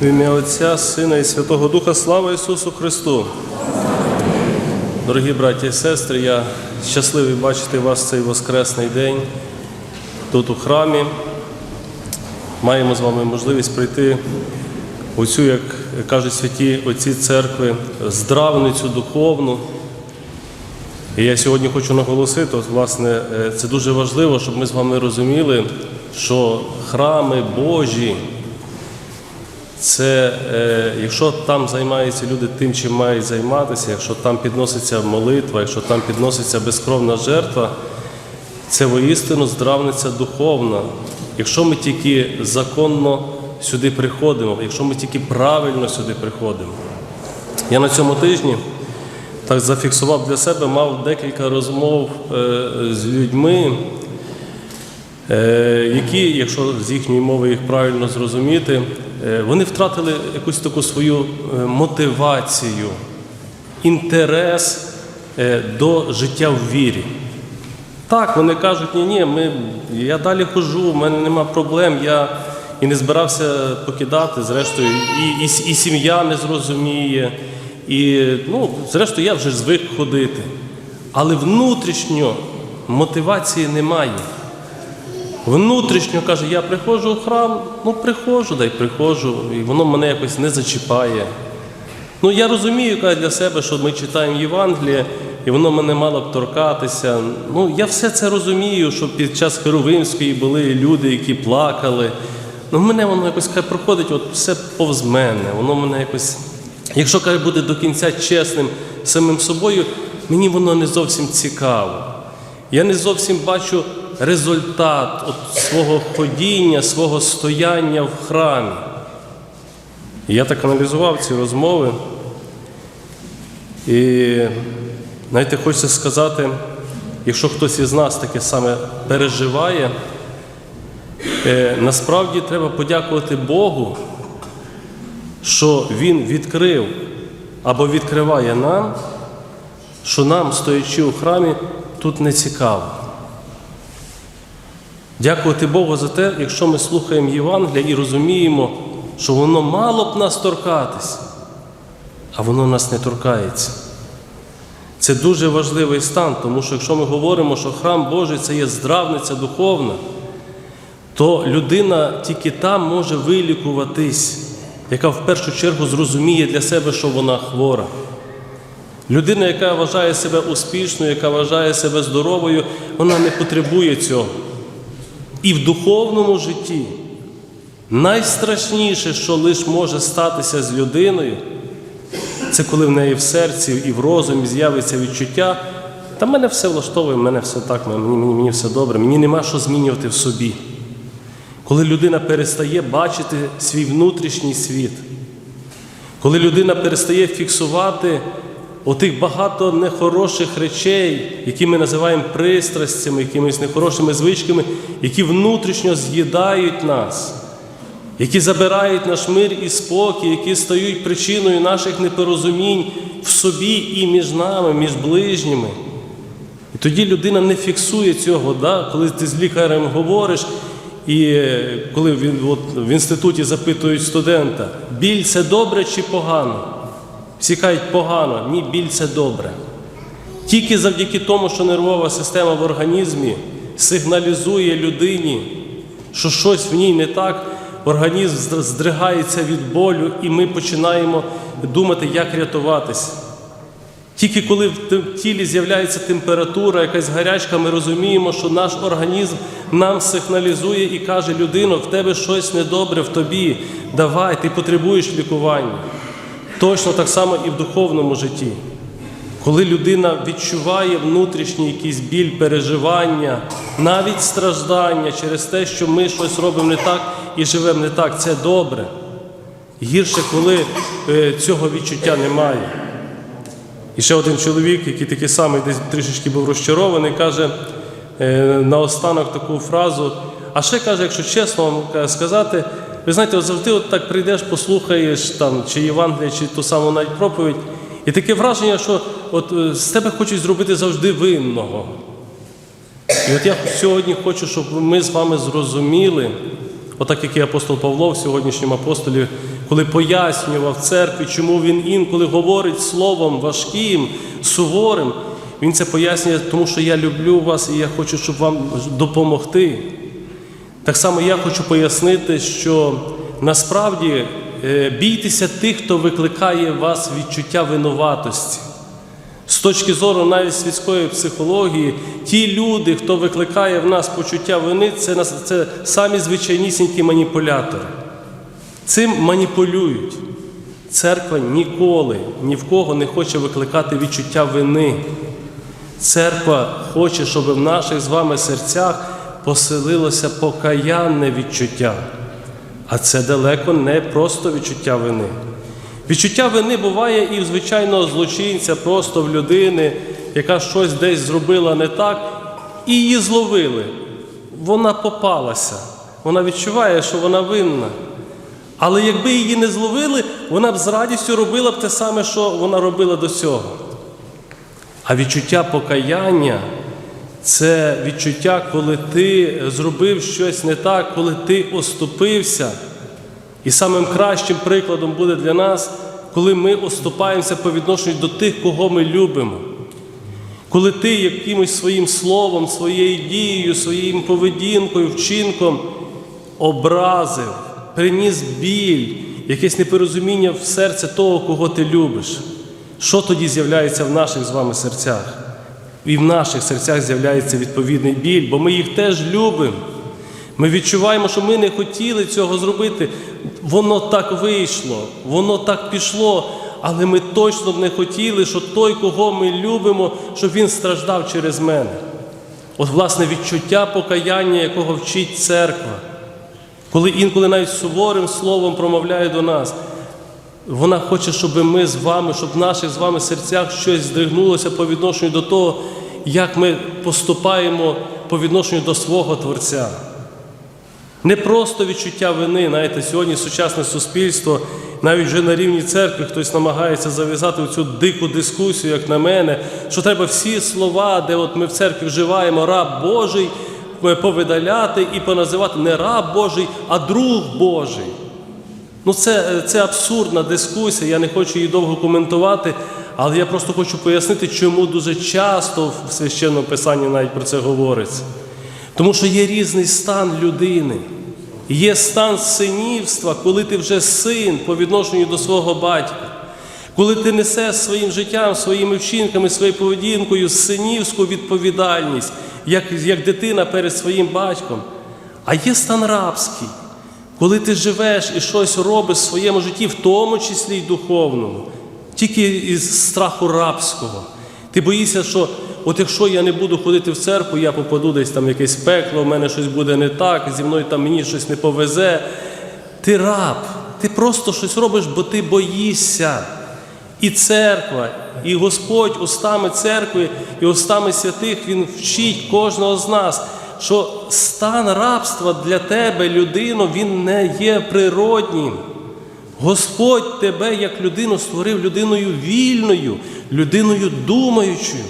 В ім'я Отця, Сина і Святого Духа, слава Ісусу Христу! Дорогі браті і сестри, я щасливий бачити вас цей воскресний день тут у храмі. Маємо з вами можливість прийти у цю, як кажуть святі отці церкви, здравницю духовну. І я сьогодні хочу наголосити, от, власне, е, це дуже важливо, щоб ми з вами розуміли, що храми Божі. Це е, якщо там займаються люди тим, чим мають займатися, якщо там підноситься молитва, якщо там підноситься безкровна жертва, це воістину здравниця духовна. Якщо ми тільки законно сюди приходимо, якщо ми тільки правильно сюди приходимо. Я на цьому тижні так зафіксував для себе, мав декілька розмов е, з людьми, е, які, якщо з їхньої мови їх правильно зрозуміти, е, вони втратили якусь таку свою мотивацію, інтерес до життя в вірі. Так, вони кажуть, ні, ні, ми, я далі хожу, в мене нема проблем, я і не збирався покидати, зрештою, і, і, і сім'я не зрозуміє, і, ну, зрештою, я вже звик ходити. Але внутрішньо мотивації немає. Внутрішньо каже, я приходжу в храм, ну приходжу, дай приходжу, і воно мене якось не зачіпає. Ну, я розумію каже, для себе, що ми читаємо Євангеліє, і воно мене мало б торкатися. Ну, я все це розумію, що під час Херовимської були люди, які плакали. Ну, мене воно якось каже, проходить, от все повз мене. Воно мене якось, якщо каже, буде до кінця чесним самим собою, мені воно не зовсім цікаво. Я не зовсім бачу результат от свого ходіння, свого стояння в храмі. Я так аналізував ці розмови. І знаєте, хочеться сказати, якщо хтось із нас таке саме переживає, е, насправді треба подякувати Богу, що Він відкрив або відкриває нам, що нам, стоячи у храмі, тут не цікаво. Дякувати Богу за те, якщо ми слухаємо Євангелія і розуміємо, що воно мало б нас торкатись, а воно нас не торкається. Це дуже важливий стан, тому що якщо ми говоримо, що храм Божий це є здравниця духовна, то людина тільки там може вилікуватись, яка в першу чергу зрозуміє для себе, що вона хвора. Людина, яка вважає себе успішною, яка вважає себе здоровою, вона не потребує цього. І в духовному житті найстрашніше, що лише може статися з людиною, це коли в неї в серці і в розумі з'явиться відчуття, та мене все влаштовує, мене все так, мені, мені, мені все добре, мені нема що змінювати в собі. Коли людина перестає бачити свій внутрішній світ, коли людина перестає фіксувати отих багато нехороших речей, які ми називаємо пристрастями, якимись нехорошими звичками, які внутрішньо з'їдають нас, які забирають наш мир і спокій, які стають причиною наших непорозумінь в собі і між нами, між ближніми. І тоді людина не фіксує цього, да? коли ти з лікарем говориш, і е, коли він, от, в інституті запитують студента, біль це добре чи погано? Всі кажуть погано, ні, біль це добре. Тільки завдяки тому, що нервова система в організмі сигналізує людині, що щось в ній не так, організм здригається від болю, і ми починаємо думати, як рятуватися. Тільки коли в тілі з'являється температура, якась гарячка, ми розуміємо, що наш організм нам сигналізує і каже, людино, в тебе щось недобре в тобі, давай, ти потребуєш лікування. Точно так само і в духовному житті. Коли людина відчуває внутрішній якийсь біль, переживання, навіть страждання через те, що ми щось робимо не так і живемо не так, це добре. Гірше, коли е, цього відчуття немає. І ще один чоловік, який такий самий десь трішечки був розчарований, каже е, наостанок таку фразу: А ще каже, якщо чесно вам сказати, ви знаєте, от завжди от так прийдеш, послухаєш там, чи Євангелія, чи ту саму навіть проповідь, і таке враження, що от е, з тебе хочуть зробити завжди винного. І от я сьогодні хочу, щоб ми з вами зрозуміли, отак як і апостол Павло в сьогоднішньому апостолі, коли пояснював церкві, чому він інколи говорить словом важким, суворим, він це пояснює, тому що я люблю вас і я хочу, щоб вам допомогти. Так само я хочу пояснити, що насправді бійтеся тих, хто викликає вас відчуття винуватості. З точки зору навіть світської психології, ті люди, хто викликає в нас почуття вини, це, це самі звичайнісінькі маніпулятори. Цим маніпулюють. Церква ніколи ні в кого не хоче викликати відчуття вини. Церква хоче, щоб в наших з вами серцях поселилося покаянне відчуття. А це далеко не просто відчуття вини. Відчуття вини буває і в звичайного злочинця, просто в людини, яка щось десь зробила не так, і її зловили. Вона попалася. Вона відчуває, що вона винна. Але якби її не зловили, вона б з радістю робила б те саме, що вона робила до цього. А відчуття покаяння це відчуття, коли ти зробив щось не так, коли ти оступився. І самим кращим прикладом буде для нас, коли ми оступаємося по відношенню до тих, кого ми любимо. Коли ти якимось своїм словом, своєю дією, своїм поведінкою, вчинком образив, приніс біль, якесь непорозуміння в серце того, кого ти любиш. Що тоді з'являється в наших з вами серцях? І в наших серцях з'являється відповідний біль, бо ми їх теж любимо. Ми відчуваємо, що ми не хотіли цього зробити. Воно так вийшло, воно так пішло, але ми точно б не хотіли, що той, кого ми любимо, щоб він страждав через мене. От, власне, відчуття покаяння, якого вчить церква, коли інколи навіть суворим словом промовляє до нас. Вона хоче, щоб ми з вами, щоб в наших з вами серцях щось здригнулося по відношенню до того, як ми поступаємо по відношенню до свого Творця. Не просто відчуття вини, знаєте, сьогодні сучасне суспільство, навіть вже на рівні церкви хтось намагається зав'язати цю дику дискусію, як на мене, що треба всі слова, де от ми в церкві вживаємо раб Божий, е, повидаляти і поназивати не раб Божий, а друг Божий. Ну, це, це абсурдна дискусія, я не хочу її довго коментувати, але я просто хочу пояснити, чому дуже часто в священному писанні навіть про це говориться. Тому що є різний стан людини. Є стан синівства, коли ти вже син по відношенню до свого батька, коли ти несеш своїм життям, своїми вчинками, своєю поведінкою синівську відповідальність, як, як дитина перед своїм батьком. А є стан рабський, коли ти живеш і щось робиш в своєму житті, в тому числі й духовному, тільки із страху рабського. Ти боїшся, що от якщо я не буду ходити в церкву, я попаду десь там в якесь пекло, в мене щось буде не так, зі мною там мені щось не повезе. Ти раб, ти просто щось робиш, бо ти боїшся. І церква, і Господь устами церкви і устами святих Він вчить кожного з нас, що стан рабства для тебе, людино, він не є природнім. Господь тебе як людину створив людиною вільною, людиною думаючою.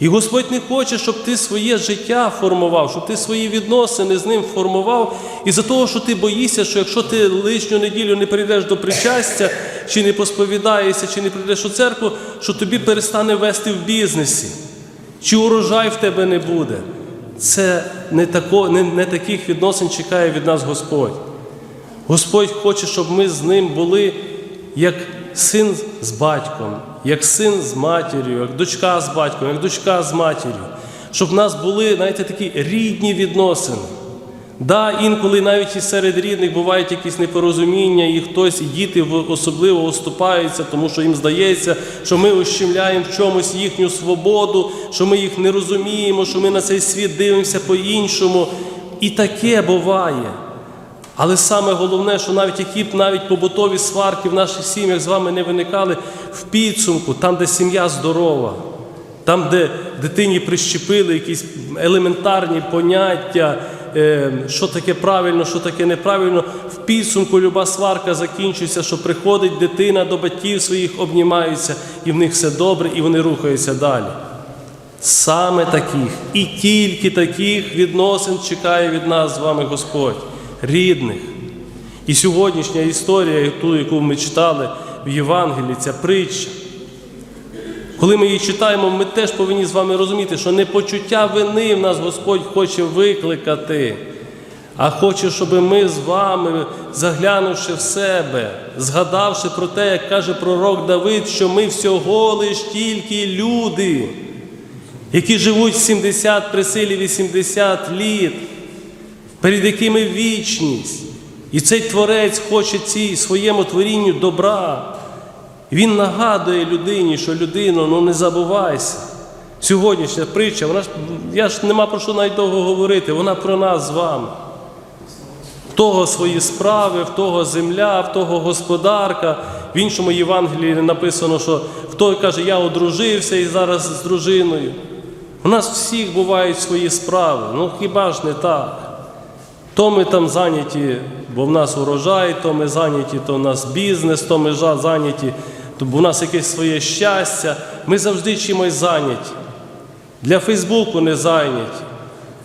І Господь не хоче, щоб ти своє життя формував, щоб ти свої відносини з ним формував. І за того, що ти боїшся, що якщо ти лишню неділю не прийдеш до причастя, чи не посповідаєшся, чи не прийдеш у церкву, що тобі перестане вести в бізнесі, чи урожай в тебе не буде. Це не, тако, не, не таких відносин чекає від нас Господь. Господь хоче, щоб ми з ним були як син з батьком, як син з матір'ю, як дочка з батьком, як дочка з матір'ю. Щоб в нас були, знаєте, такі рідні відносини. Да, інколи навіть і серед рідних бувають якісь непорозуміння, і хтось, і діти особливо оступаються, тому що їм здається, що ми ущемляємо в чомусь їхню свободу, що ми їх не розуміємо, що ми на цей світ дивимося по-іншому. І таке буває. Але саме головне, що навіть які б навіть побутові сварки в наших сім'ях з вами не виникали в підсумку, там, де сім'я здорова, там, де дитині прищепили якісь елементарні поняття що таке правильно, що таке неправильно. В підсумку люба сварка закінчується, що приходить дитина до батьків своїх, обнімаються, і в них все добре, і вони рухаються далі. Саме таких і тільки таких відносин чекає від нас з вами Господь, рідних. І сьогоднішня історія, ту, яку ми читали в Євангелії, ця притча. Коли ми її читаємо, ми теж повинні з вами розуміти, що не почуття вини в нас Господь хоче викликати, а хоче, щоб ми з вами, заглянувши в себе, згадавши про те, як каже пророк Давид, що ми всього лиш тільки люди, які живуть 70 при силі 80 літ, перед якими вічність. І цей творець хоче цій своєму творінню добра. Він нагадує людині, що людино, ну не забувайся. Сьогоднішня притча, вона ж я ж нема про що навіть довго говорити, вона про нас з вами. В того свої справи, в того земля, в того господарка. В іншому Євангелії написано, що хто каже, я одружився і зараз з дружиною. У нас всіх бувають свої справи. Ну хіба ж не так? То ми там зайняті, бо в нас урожай, то ми зайняті, то в нас бізнес, то ми зайняті, бо в нас якесь своє щастя. Ми завжди чимось зайняті. Для Фейсбуку не зайняті,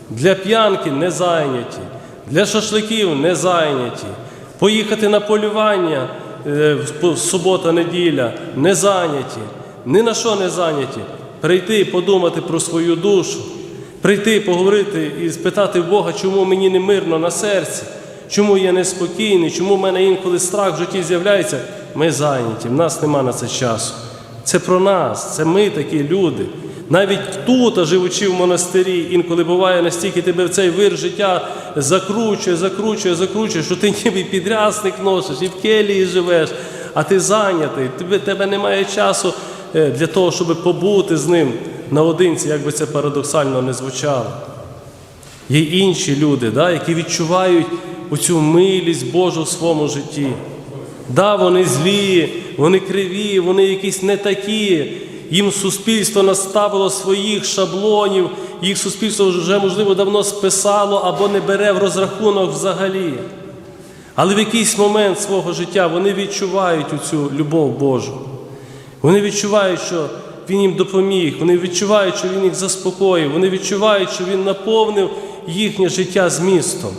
для п'янки не зайняті, для шашликів не зайняті. Поїхати на полювання е, в субота, неділя не зайняті, ні на що не зайняті. Прийти і подумати про свою душу, прийти, поговорити і спитати Бога, чому мені не мирно на серці, чому я неспокійний, чому в мене інколи страх в житті з'являється. Ми зайняті, в нас нема на це часу. Це про нас, це ми такі люди. Навіть тут, живучи в монастирі, інколи буває настільки тебе в цей вир життя закручує, закручує, закручує, що ти ніби підрясник носиш і в келії живеш, а ти зайнятий, тебе, тебе немає часу е, для того, щоб побути з ним наодинці, як би це парадоксально не звучало. Є інші люди, да, які відчувають оцю милість Божу в своєму житті. Да, вони злі, вони криві, вони якісь не такі. Їм суспільство наставило своїх шаблонів, їх суспільство вже, можливо, давно списало або не бере в розрахунок взагалі. Але в якийсь момент свого життя вони відчувають цю любов Божу. Вони відчувають, що Він їм допоміг, вони відчувають, що Він їх заспокоїв, вони відчувають, що Він наповнив їхнє життя змістом.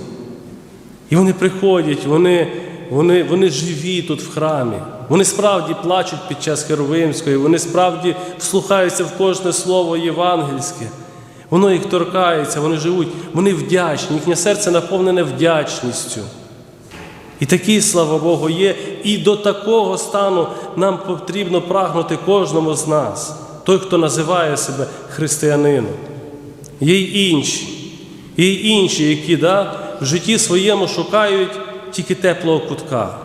І вони приходять, вони, вони, вони живі тут в храмі. Вони справді плачуть під час Херовимської, вони справді вслухаються в кожне слово євангельське. Воно їх торкається, вони живуть, вони вдячні, їхнє серце наповнене вдячністю. І такі, слава Богу, є. І до такого стану нам потрібно прагнути кожному з нас, той, хто називає себе християнином. Є й інші, є й інші, які да, в житті своєму шукають тільки теплого кутка.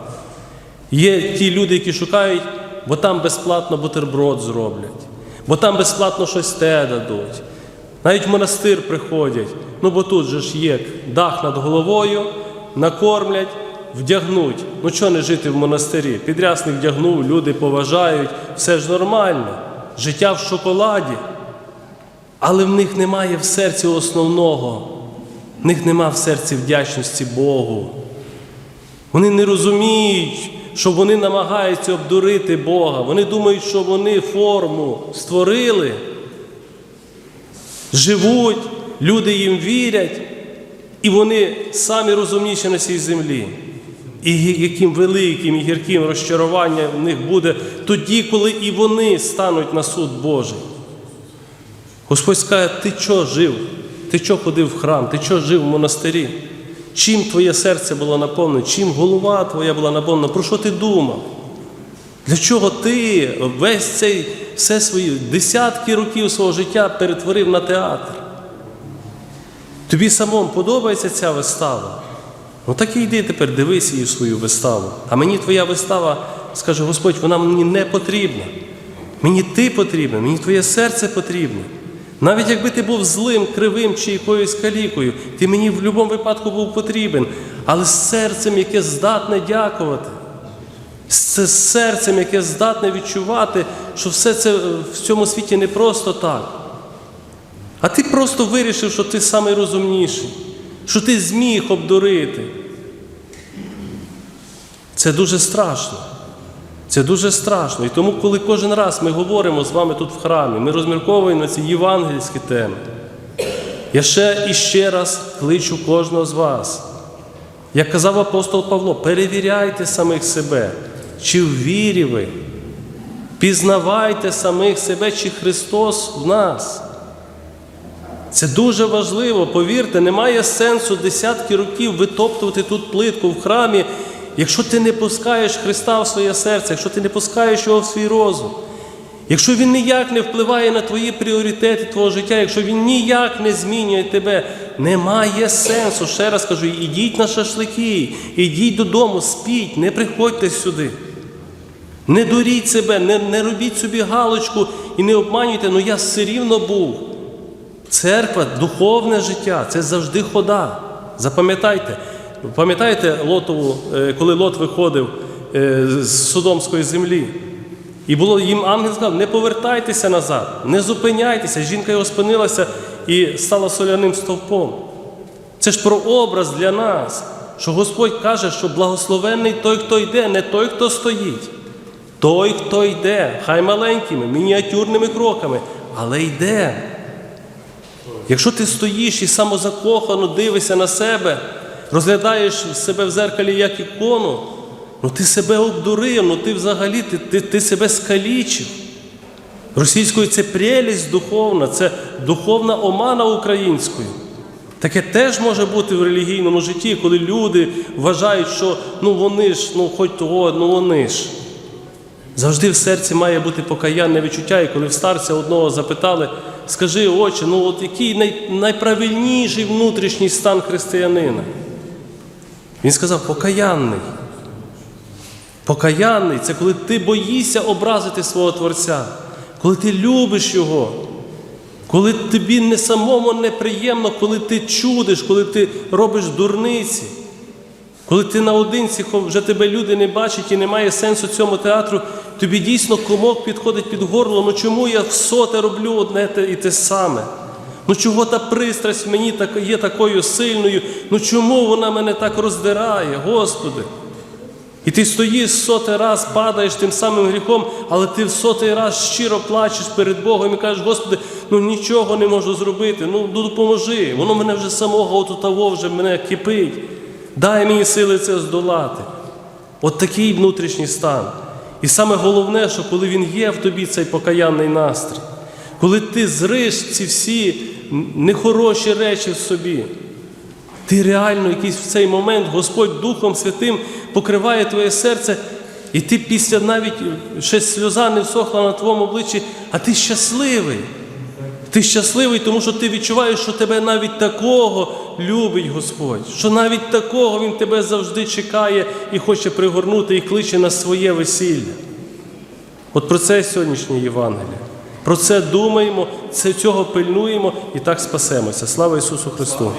Є ті люди, які шукають, бо там безплатно бутерброд зроблять, бо там безплатно щось те дадуть. Навіть в монастир приходять, ну бо тут же ж є дах над головою, накормлять, вдягнуть. Ну чого не жити в монастирі? Підрясник вдягнув, люди поважають, все ж нормально. Життя в шоколаді. Але в них немає в серці основного, в них немає в серці вдячності Богу. Вони не розуміють, що вони намагаються обдурити Бога. Вони думають, що вони форму створили, живуть, люди їм вірять, і вони самі розумніші на цій землі. І яким великим і гірким розчаруванням в них буде тоді, коли і вони стануть на суд Божий. Господь скаже, ти чого жив? Ти чого ходив в храм? Ти чого жив в монастирі? Чим твоє серце було наповнене? Чим голова твоя була наповнена? Про що ти думав? Для чого ти весь цей все свої десятки років свого життя перетворив на театр? Тобі самому подобається ця вистава? Ну так і йди тепер, дивись її свою виставу. А мені твоя вистава, скаже Господь, вона мені не потрібна. Мені ти потрібен, мені твоє серце потрібне. Навіть якби ти був злим, кривим чи якоюсь калікою, ти мені в будь-якому випадку був потрібен, але з серцем, яке здатне дякувати, з серцем, яке здатне відчувати, що все це в цьому світі не просто так. А ти просто вирішив, що ти найрозумніший, що ти зміг обдурити. Це дуже страшно. Це дуже страшно. І тому, коли кожен раз ми говоримо з вами тут в храмі, ми розмірковуємо на ці євангельські теми. Я ще і ще раз кличу кожного з вас. Як казав апостол Павло, перевіряйте самих себе, чи в вірі ви, пізнавайте самих себе, чи Христос в нас. Це дуже важливо, повірте, немає сенсу десятки років витоптувати тут плитку в храмі, якщо ти не пускаєш Христа в своє серце, якщо ти не пускаєш Його в свій розум. Якщо він ніяк не впливає на твої пріоритети твого життя, якщо він ніяк не змінює тебе, немає сенсу. Ще раз кажу, ідіть на шашлики, ідіть додому, спіть, не приходьте сюди. Не дуріть себе, не, не робіть собі галочку і не обманюйте, ну я все рівно був. Церква, духовне життя це завжди хода. Запам'ятайте. Пам'ятаєте Лотову, е, коли Лот виходив е, з Содомської землі? І було їм ангел сказав, не повертайтеся назад, не зупиняйтеся. Жінка його спинилася і стала соляним стовпом. Це ж про образ для нас, що Господь каже, що благословенний той, хто йде, не той, хто стоїть. Той, хто йде, хай маленькими, мініатюрними кроками, але йде. Якщо ти стоїш і самозакохано дивишся на себе, розглядаєш себе в зеркалі як ікону, ну ти себе обдурив, ну ти взагалі ти, ти, ти себе скалічив. Російською це прелість духовна, це духовна омана українською. Таке теж може бути в релігійному житті, коли люди вважають, що ну вони ж, ну хоч того, ну вони ж. Завжди в серці має бути покаянне відчуття, і коли в старця одного запитали, скажи, отче, ну от який най, найправильніший внутрішній стан християнина? Він сказав, покаянний. Покаянний це коли ти боїшся образити свого Творця, коли ти любиш Його, коли тобі не самому неприємно, коли ти чудиш, коли ти робиш дурниці. Коли ти наодинці, вже тебе люди не бачать і немає сенсу цьому театру, тобі дійсно комок підходить під горло, ну чому я в соте роблю одне і те саме? Ну чого та пристрасть мені є такою сильною? Ну чому вона мене так роздирає, Господи? І ти стоїш сотий раз, падаєш тим самим гріхом, але ти в сотий раз щиро плачеш перед Богом і кажеш, Господи, ну нічого не можу зробити, ну ну, допоможи. Воно мене вже самого от того вже мене кипить. Дай мені сили це здолати. От такий внутрішній стан. І саме головне, що коли він є в тобі, цей покаянний настрій, коли ти зриш ці всі нехороші речі в собі, ти реально якийсь в цей момент Господь Духом Святим покриває твоє серце, і ти після навіть ще сльоза не всохла на твоєму обличчі, а ти щасливий. Ти щасливий, тому що ти відчуваєш, що тебе навіть такого любить Господь, що навіть такого Він тебе завжди чекає і хоче пригорнути і кличе на своє весілля. От про це сьогоднішнє Євангеліє. Про це думаємо, це цього пильнуємо і так спасемося. Слава Ісусу Христу!